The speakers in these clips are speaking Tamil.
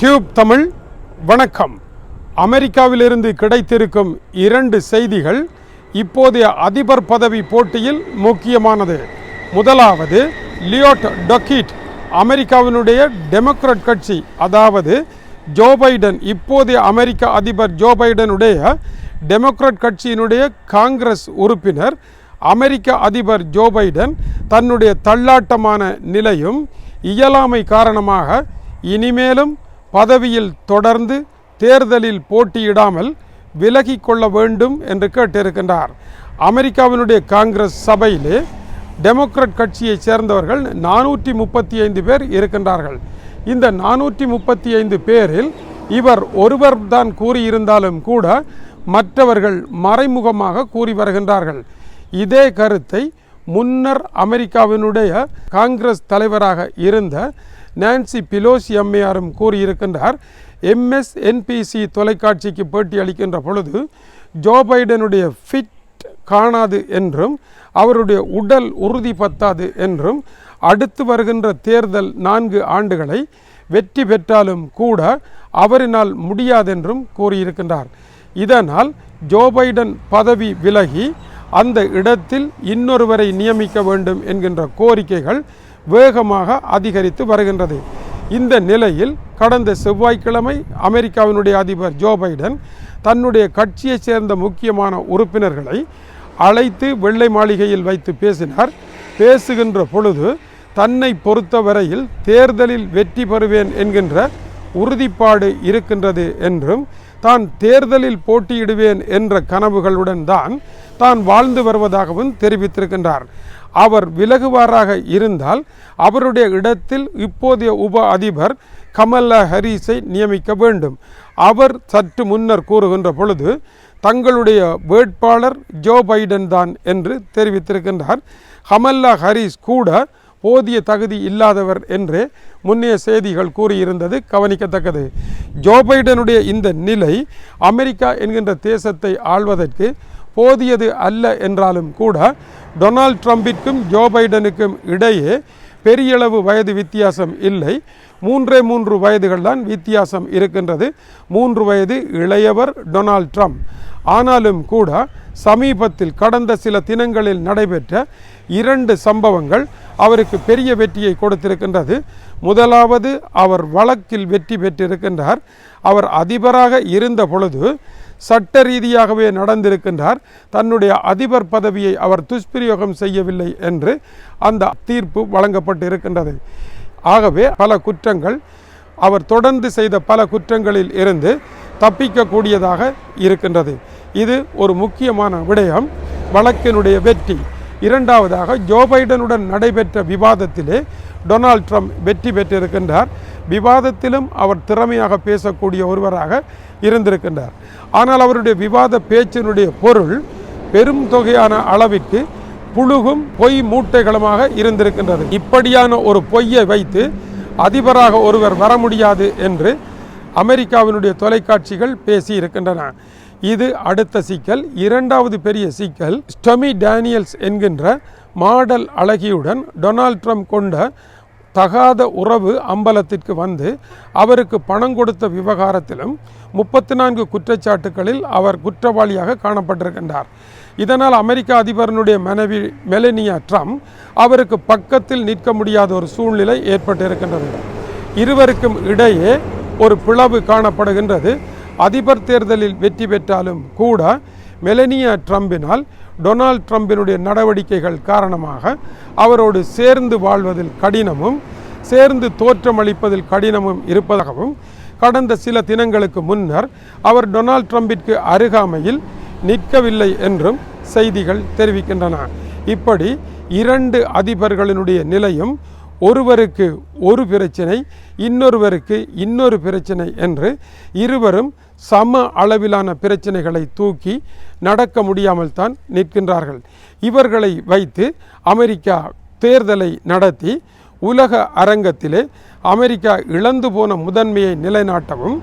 கியூப் தமிழ் வணக்கம். அமெரிக்காவிலிருந்து கிடைத்திருக்கும் இரண்டு செய்திகள் இப்போதைய அதிபர் பதவி போட்டியில் முக்கியமானது. முதலாவது லியோட் டொக்கிட் அமெரிக்காவினுடைய டெமோக்ராட் கட்சி அதாவது ஜோ பைடன் இப்போதைய அமெரிக்க அதிபர் ஜோ பைடனுடைய டெமோக்ராட் கட்சியினுடைய காங்கிரஸ் உறுப்பினர் அமெரிக்க அதிபர் ஜோ பைடன் தன்னுடைய தள்ளாட்டமான நிலையும் இயலாமை காரணமாக இனிமேலும் பதவியில் தொடர்ந்து தேர்தலில் போட்டியிடாமல் விலகி கொள்ள வேண்டும் என்று கேட்டிருக்கின்றார். அமெரிக்காவினுடைய காங்கிரஸ் சபையிலே டெமோக்ராட் கட்சியைச் சேர்ந்தவர்கள் நானூற்றி முப்பத்தி ஐந்து பேர் இருக்கின்றார்கள். இந்த நானூற்றி முப்பத்தி ஐந்து பேரில் இவர் ஒருவர் தான் கூறியிருந்தாலும் கூட மற்றவர்கள் மறைமுகமாக கூறி வருகின்றார்கள். இதே கருத்தை முன்னர் அமெரிக்காவினுடைய காங்கிரஸ் தலைவராக இருந்த நான்சி பிலோசி அம்மையாரும் கூறியிருக்கின்றார் எம்எஸ்என்பிசி தொலைக்காட்சிக்கு பேட்டி அளிக்கின்ற பொழுது ஜோ பைடனுடைய ஃபிட் காணாது என்றும் அவருடைய உடல் உறுதி பத்தாது என்றும் அடுத்து வருகின்ற தேர்தல் நான்கு ஆண்டுகளை வெற்றி பெற்றாலும் கூட அவரினால் முடியாதென்றும் கூறியிருக்கின்றார். இதனால் ஜோ பைடன் பதவி விலகி அந்த இடத்தில் இன்னொருவரை நியமிக்க வேண்டும் என்கின்ற கோரிக்கைகள் வேகமாக அதிகரித்து வருகின்றது. இந்த நிலையில் கடந்த செவ்வாய்க்கிழமை அமெரிக்காவினுடைய அதிபர் ஜோ பைடன் தன்னுடைய கட்சியைச் சேர்ந்த முக்கியமான உறுப்பினர்களை அழைத்து வெள்ளை மாளிகையில் வைத்து பேசினார். பேசுகின்ற பொழுது தன்னை பொறுத்தவரையில் தேர்தலில் வெற்றி பெறுவேன் என்கின்ற உறுதிப்பாடு இருக்கின்றது என்றும் தான் தேர்தலில் போட்டியிடுவேன் என்ற கனவுகளுடன் தான் தான் வாழ்ந்து வருவதாகவும் தெரிவித்திருக்கின்றார். அவர் விலகுவாராக இருந்தால் அவருடைய இடத்தில் இப்போதைய உப அதிபர் கமலா ஹரிஸை நியமிக்க வேண்டும். அவர் சற்று முன்னர் கூறுகின்ற பொழுது தங்களுடைய வேட்பாளர் ஜோ பைடன் தான் என்று தெரிவித்திருக்கின்றார். கமல்லா ஹரிஸ் கூட போதிய தகுதி இல்லாதவர் என்று முன்னைய செய்திகள் கூறியிருந்தது கவனிக்கத்தக்கது. ஜோ பைடனுடைய இந்த நிலை அமெரிக்கா என்கின்ற தேசத்தை ஆள்வதற்கு போதியது அல்ல என்றாலும் கூட டொனால்ட் ட்ரம்பிற்கும் ஜோ பைடனுக்கும் இடையே பெரியளவு வயது வித்தியாசம் இல்லை. மூன்றே மூன்று வயதுகள் தான் வித்தியாசம் இருக்கின்றது. மூன்று வயது இளையவர் டொனால்ட் ட்ரம்ப். ஆனாலும் கூட சமீபத்தில் கடந்த சில தினங்களில் நடைபெற்ற இரண்டு சம்பவங்கள் அவருக்கு பெரிய வெற்றியை கொடுத்திருக்கின்றது. முதலாவது அவர் வழக்கில் வெற்றி பெற்றிருக்கின்றார். அவர் அதிபராக இருந்த பொழுது சட்ட ரீதியாகவே நடந்திருக்கின்றார். தன்னுடைய அதிபர் பதவியை அவர் துஷ்பிரயோகம் செய்யவில்லை என்று அந்த தீர்ப்பு வழங்கப்பட்டு இருக்கின்றது ஆகவே பல குற்றங்கள் அவர் தொடர்ந்து செய்த பல குற்றங்களில் இருந்து தப்பிக்கக்கூடியதாக இருக்கின்றது. இது ஒரு முக்கியமான விடயம். வழக்கினுடைய வெற்றி. இரண்டாவதாக ஜோ பைடனுடன் நடைபெற்ற விவாதத்திலே டொனால்ட் ட்ரம்ப் வெற்றி பெற்றிருக்கின்றார். விவாதத்திலும் அவர் திறமையாக பேசக்கூடிய ஒருவராக இருந்திருக்கின்றார். ஆனால் அவருடைய விவாத பேச்சினுடைய பொருள் பெரும் தொகையான அளவிற்கு புழுகும் பொய் மூட்டைகளுமாக இருந்திருக்கின்றது. இப்படியான ஒரு பொய்யை வைத்து அதிபராக ஒருவர் வர முடியாது என்று அமெரிக்காவினுடைய தொலைக்காட்சிகள் பேசி இருக்கின்றன இது அடுத்த சிக்கல். இரண்டாவது பெரிய சிக்கல் ஸ்டொமி டேனியல்ஸ் என்கின்ற மாடல் அழகியுடன் டொனால்ட் ட்ரம்ப் கொண்ட தகாத உறவு அம்பலத்திற்கு வந்து அவருக்கு பணம் கொடுத்த விவகாரத்திலும் முப்பத்தி நான்கு குற்றச்சாட்டுகளில் அவர் குற்றவாளியாக காணப்பட்டிருக்கின்றார். இதனால் அமெரிக்க அதிபரனுடைய மனைவி மெலனியா ட்ரம்ப் அவருக்கு பக்கத்தில் நிற்க முடியாத ஒரு சூழ்நிலை ஏற்பட்டிருக்கின்றது. இருவருக்கும் இடையே ஒரு பிளவு காணப்படுகின்றது. அதிபர் தேர்தலில் வெற்றி பெற்றாலும் கூட மெலனியா ட்ரம்பினால் டொனால்ட் ட்ரம்பினுடைய நடவடிக்கைகள் காரணமாக அவரோடு சேர்ந்து வாழ்வதில் கடினமும் சேர்ந்து தோற்றமளிப்பதில் கடினமும் இருப்பதாகவும் கடந்த சில தினங்களுக்கு முன்னர் அவர் டொனால்ட் ட்ரம்பிற்கு அருகாமையில் நிற்கவில்லை என்றும் செய்திகள் தெரிவிக்கின்றன. இப்படி இரண்டு அதிபர்களினுடைய நிலையும் ஒருவருக்கு ஒரு பிரச்சனை இன்னொருவருக்கு இன்னொரு பிரச்சனை என்று இருவரும் சம அளவிலான பிரச்சனைகளை தூக்கி நடக்க முடியாமல் தான் நிற்கின்றார்கள். இவர்களை வைத்து அமெரிக்கா தேர்தலை நடத்தி உலக அரங்கத்திலே அமெரிக்கா இழந்து போன முதன்மையை நிலைநாட்டவும்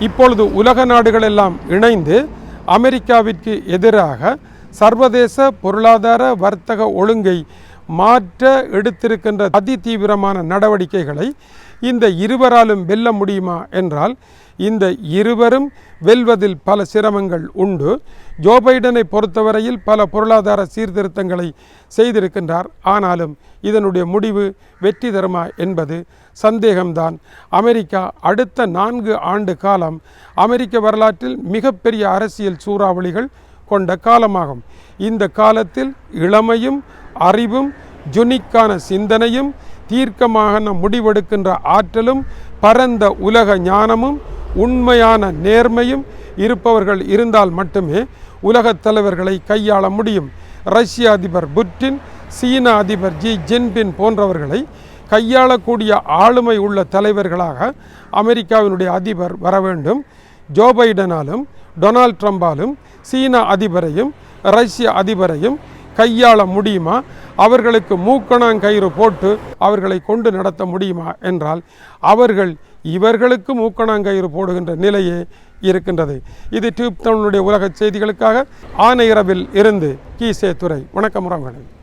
இப்பொழுது உலக நாடுகள் எல்லாம் இணைந்து அமெரிக்காவிற்கு எதிராக சர்வதேச பொருளாதார வர்த்தக ஒழுங்கை மாற்ற எடுத்திருக்கின்ற அதி தீவிரமான நடவடிக்கைகளை இந்த இருவராலும் வெல்ல முடியுமா என்றால் இந்த இருவரும் வெல்வதில் பல சிரமங்கள் உண்டு. ஜோ பைடனை பொறுத்தவரையில் பல பொருளாதார சீர்திருத்தங்களை செய்திருக்கின்றார். ஆனாலும் இதனுடைய முடிவு வெற்றி தருமா என்பது சந்தேகம்தான். அமெரிக்கா அடுத்த நான்கு ஆண்டு காலம் அமெரிக்க வரலாற்றில் மிகப்பெரிய அரசியல் சூறாவளிகள் கொண்ட காலமாகும். இந்த காலத்தில் இளமையும் அறிவும் ஜுனிக்கான சிந்தனையும் தீர்க்கமாக நம் முடிவெடுக்கின்ற ஆற்றலும் பரந்த உலக ஞானமும் உண்மையான நேர்மையும் இருப்பவர்கள் இருந்தால் மட்டுமே உலகத் தலைவர்களை கையாள முடியும். ரஷ்ய அதிபர் புட்டின் சீன அதிபர் ஜி ஜின்பின் போன்றவர்களை கையாளக்கூடிய ஆளுமை உள்ள தலைவர்களாக அமெரிக்காவினுடைய அதிபர் வர வேண்டும். ஜோ பைடனாலும் டொனால்ட் ட்ரம்பாலும் சீன அதிபரையும் ரஷ்ய அதிபரையும் கையாள முடியுமா? அவர்களுக்கு மூக்கணாங்கயிறு போட்டு அவர்களை கொண்டு நடத்த முடியுமா? என்றால் அவர்கள் இவர்களுக்கு மூக்கணாங்கயிறு போடுகின்ற நிலையே இருக்கின்றது. இது டியூப் தமிழுடைய உலக செய்திகளுக்காக ஆனையிரவில் இருந்து கீசே துறை வணக்கம் உறவுகளே.